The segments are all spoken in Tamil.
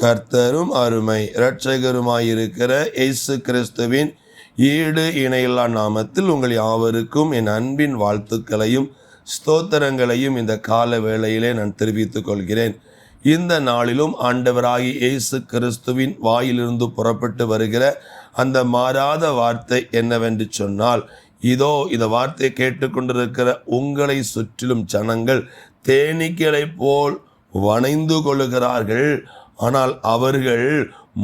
கர்த்தரும் அருமை. இரட்சகருமாயிருக்கிற இயேசு கிறிஸ்துவின் ஈடு இணையில்லா நாமத்தில் உங்கள் யாவருக்கும் என் அன்பின் வாழ்த்துக்களையும் ஸ்தோத்திரங்களையும் இந்த கால வேளையிலே நான் தெரிவித்துக் கொள்கிறேன். இந்த நாளிலும் ஆண்டவராகி இயேசு கிறிஸ்துவின் வாயிலிருந்து புறப்பட்டு வருகிற அந்த மாறாத வார்த்தை என்னவென்று சொன்னால் இதோ இந்த வார்த்தையை கேட்டுக்கொண்டிருக்கிற உங்களை சுற்றிலும் ஜனங்கள் தேனீக்களைப் போல் வணைந்து கொள்ளுகிறார்கள். ஆனால் அவர்கள்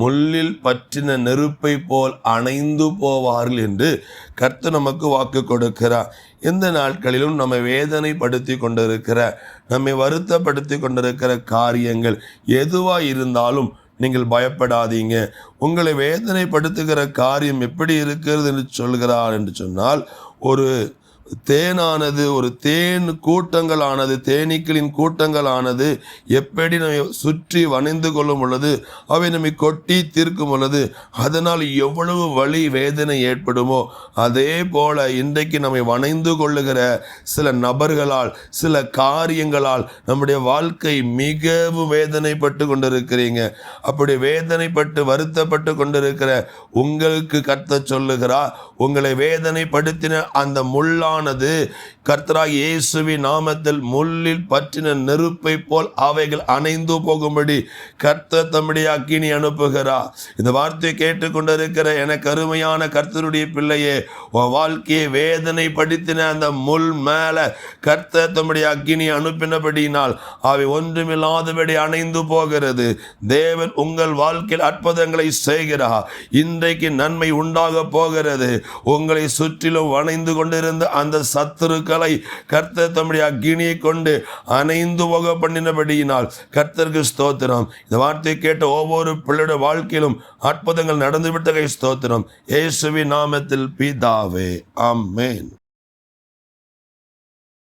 முள்ளில் பற்றின நெருப்பை போல் அணைந்து போவார்கள் என்று கர்த்தர் நமக்கு வாக்கு கொடுக்கிறார். இந்த நாட்களிலும் நம்மை வேதனைப்படுத்தி கொண்டிருக்கிற நம்மை வருத்தப்படுத்தி கொண்டிருக்கிற காரியங்கள் எதுவாக இருந்தாலும் நீங்கள் பயப்படாதீங்க. உங்களை வேதனைப்படுத்துகிற காரியம் எப்படி இருக்கிறது என்று சொல்கிறார் என்று சொன்னால் ஒரு தேனானது ஒரு தேன் கூட்டங்களானது தேனீக்களின் கூட்டங்களானது எப்படி நம்மை சுற்றி வணிந்து கொள்ளும் பொழுது அவை நம்மை கொட்டி தீர்க்கும் பொழுது அதனால் எவ்வளவு வழி வேதனை ஏற்படுமோ அதே போல இன்றைக்கு நம்மை வணைந்து கொள்ளுகிற சில நபர்களால் சில காரியங்களால் நம்முடைய வாழ்க்கை மிகவும் வேதனைப்பட்டு கொண்டிருக்கிறீங்க. அப்படி வேதனைப்பட்டு வருத்தப்பட்டு கொண்டிருக்கிற உங்களுக்கு கத்த சொல்லுகிறார் உங்களை வேதனைப்படுத்தின அந்த முள்ளா ஆனது கர்த்தராக இயேசுவின் நாமத்தில் முள்ளில் பற்றின நெருப்பை போல் அவைகள் அணைந்து போகும்படி கர்த்தர் தம்முடைய அக்கினி அனுப்புகிறார் இந்த வார்த்தையை கேட்டுக்கொண்டிருக்கிற எனக்கு அருமையான கர்த்தருடைய பிள்ளையே உன் வாழ்க்கையை வேதனை படுத்தின அந்த முள் மேல கர்த்தர் தம்முடைய அக்கினி அனுப்பினபடியினால் அவை ஒன்றுமில்லாதபடி அணைந்து போகிறது. தேவன் உங்கள் வாழ்க்கையில் அற்புதங்களை செய்கிறார் இன்றைக்கு நன்மை உண்டாக போகிறது. உங்களை சுற்றிலும் வணைந்து கொண்டிருந்த அந்த சத்துருக்களை கர்த்தர் தம்முடைய அக்கினியை கொண்டு அணைந்து போக பண்ணினபடியினால் கர்த்தருக்கு ஸ்தோத்திரம். இந்த வார்த்தையை கேட்ட ஒவ்வொரு பிள்ளையோட வாழ்க்கையிலும் அற்புதங்கள் நடந்துவிட்டகை ஸ்தோத்திரம். ஏசுவி நாமத்தில் பிதாவே. அம்மேன்